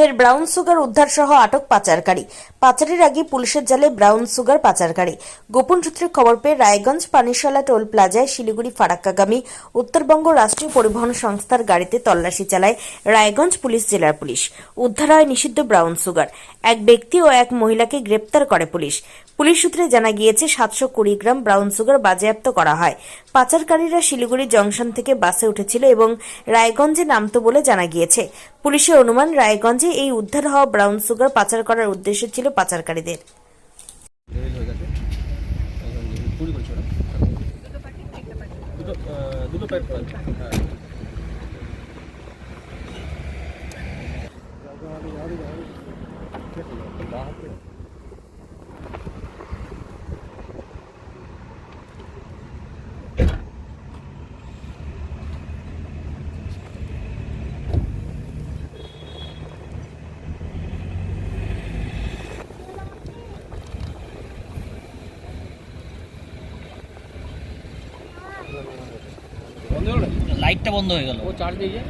ফের brown sugar উদ্ধার সহ আটক পাচারকারী। পাচারের আগে পুলিশের জালে ব্রাউন সুগার পাচারকারী। গোপন সূত্রে খবর পেয়ে রায়গঞ্জ পানিশালা টোল প্লাজায় শিলিগুড়ি ফারাক্কাগামী উত্তরবঙ্গ রাষ্ট্রীয় পরিবহন সংস্থার গাড়িতে তল্লাশি চালায় রায়গঞ্জ পুলিশ জেলার পুলিশ। উদ্ধার হয় নিষিদ্ধ ব্রাউন সুগার। এক ব্যক্তি ও এক মহিলাকে গ্রেপ্তার করে পুলিশ। পুলিশ সূত্রে জানা গিয়েছে, সাতশো কুড়ি গ্রাম ব্রাউন সুগার বাজেয়াপ্ত করা হয়। পাচারকারীরা শিলিগুড়ি জংশন থেকে বাসে উঠেছিল এবং রায়গঞ্জে নামতো বলে জানা গিয়েছে। পুলিশের অনুমান রায়গঞ্জে এই উদ্ধার হওয়া ব্রাউন সুগার পাচার করার উদ্দেশ্য ছিল পাচারকারীদের। লাইটটা বন্ধ হয়ে গেল। ও চার্জ দিয়ে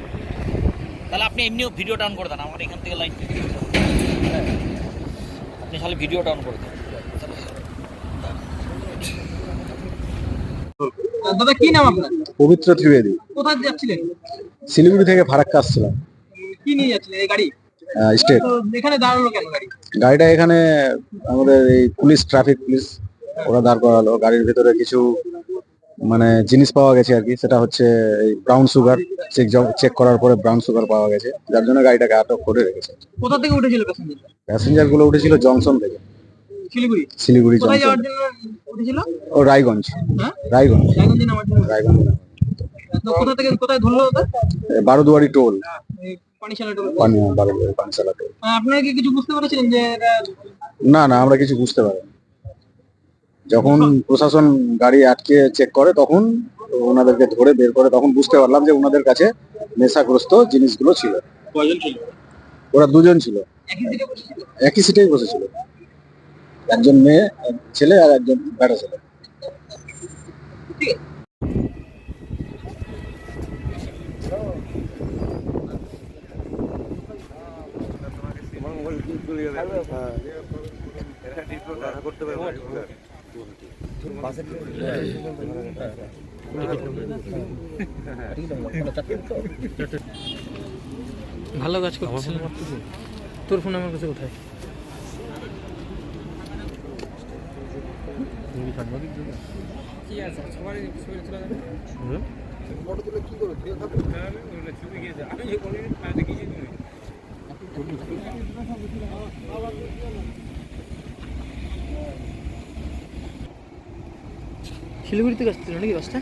তাহলে আপনি এমনিও ভিডিও ডাউন করে দেন আমার এখান থেকে লাইট আপনি তাহলে ভিডিও ডাউন করে দেন। দাদা কি নাম আপনার? পবিত্র ত্রিবেদী। কোথায় যাচ্ছিলেন? শিলিগুড়ি থেকে ফারাক্কা আসছিলাম। কি নিয়ে যাচ্ছিলেন এই গাড়ি? স্টেট এখানে দাঁড়াল কেন গাড়ি? গাড়িটা এখানে আমাদের এই পুলিশ ট্রাফিক পুলিশ ওরা দাঁড় করালো। গাড়ির ভিতরে কিছু মানে জিনিস পাওয়া গেছে আর কি সেটা হচ্ছে ব্রাউন সুগার চেক চেক করার পরে ব্রাউন সুগার পাওয়া গেছে যার জন্য গাড়িটাকে আটক করে রেখেছে। কোথা থেকে উঠেছিল প্যাসেঞ্জার প্যাসেঞ্জারগুলো উঠেছিল জংশন থেকে। শিলিগুড়ি? শিলিগুড়ি জংশন উঠেছিল? ও রায়গঞ্জ। হ্যাঁ? রায়গঞ্জ। রায়গঞ্জে কোথা থেকে কোথায় ধরলো ওটা? বারোদুয়ারি টোল। পানিশালা টোল। পানশালা টোল। আপনারা কি কিছু বুঝতে পেরেছিলেন যে না না আমরা কিছু বুঝতে পারি যখন প্রশাসন গাড়ি আটকে চেক করে তখন ওনাদেরকে ধরে বের করে তখন বুঝতে পারলাম যে ওনাদের কাছে নেশাগ্রস্ত জিনিসগুলো ছিল। কয়জন ছিল? ওরা দুজন ছিল। একই সিটেই বসেছিল? একজন মেয়ে এক ছেলে আর একজন বেটা ছেলে। ভালো কাজ করছিল তোর ফোন আমার কাছে কোথায়? শিলিগুড়ি থেকে আসছিল নাকি বাসটা